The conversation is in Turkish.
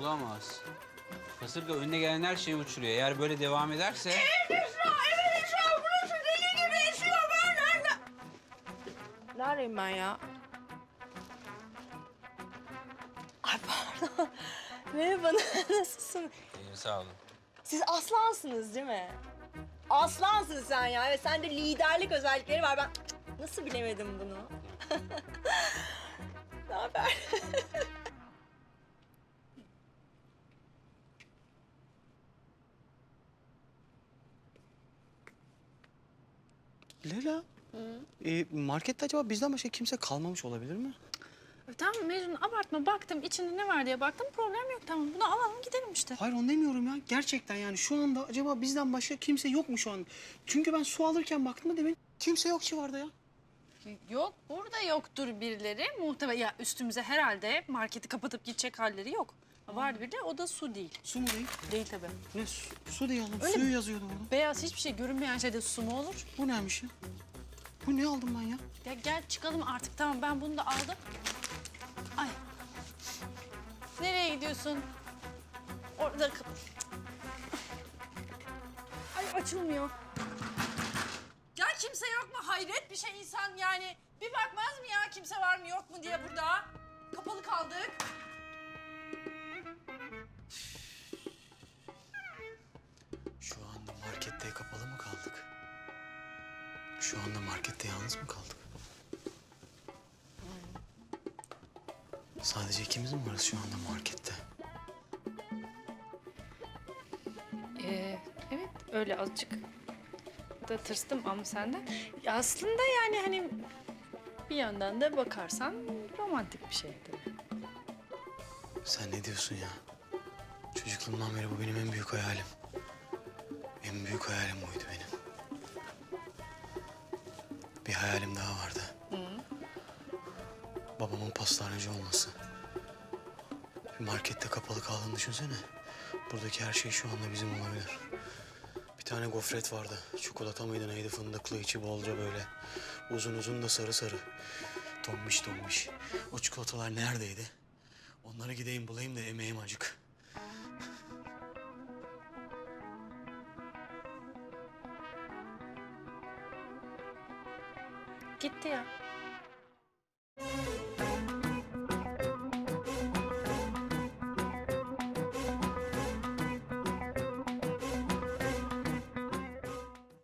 Olamaz. Kasırga önüne gelen her şeyi uçuruyor. Eğer böyle devam ederse... Neredeyim ben ya? Ay pardon. Merhaba, nasılsın? İyiyim sağ olun. Siz aslansınız değil mi? Aslansın sen ya. Evet, sende liderlik özellikleri var. Ben nasıl bilemedim bunu? Leyla, e, markette acaba bizden başka kimse kalmamış olabilir mi? Tamam Mecnun abartma baktım içinde ne var diye baktım problem yok tamam bunu alalım gidelim işte. Hayır onu demiyorum ya. Gerçekten yani şu anda acaba bizden başka kimse yok mu şu an? Çünkü ben su alırken baktım da demin kimse yok civarda ya. Yok burada yoktur birileri muhtemelen ya üstümüze herhalde marketi kapatıp gidecek halleri yok. Var biri o da su değil. Su mu değil? Değil tabii. Ne su, su değil oğlum. Öyle Suyu mi? yazıyordu orada. Beyaz hiçbir şey görünmeyen şeyde su mu olur? Bu neymiş ya? Bu ne aldım ben ya? Ya gel çıkalım artık tamam ben bunu da aldım. Ay. Nereye gidiyorsun? Orada Ay açılmıyor. Kimse yok mu? Hayret bir şey insan yani. Bir bakmaz mı ya kimse var mı yok mu diye burada. Kapalı kaldık. Şu anda markette kapalı mı kaldık? Şu anda markette yalnız mı kaldık? Sadece ikimiz mi varız şu anda markette? Ee, evet öyle azıcık da tırstım ama senden. Aslında yani hani bir yandan da bakarsan romantik bir şey tabii. Sen ne diyorsun ya? Çocukluğumdan beri bu benim en büyük hayalim. En büyük hayalim buydu benim. Bir hayalim daha vardı. Babamın pastaneci olması. Bir markette kapalı kaldığını düşünsene. Buradaki her şey şu anda bizim olabilir. Tane gofret vardı. Çikolata mıydı neydi fındıklı içi bolca böyle. Uzun uzun da sarı sarı. Tombiş tombiş. O çikolatalar neredeydi? Onları gideyim bulayım da emeğim acık. Gitti ya.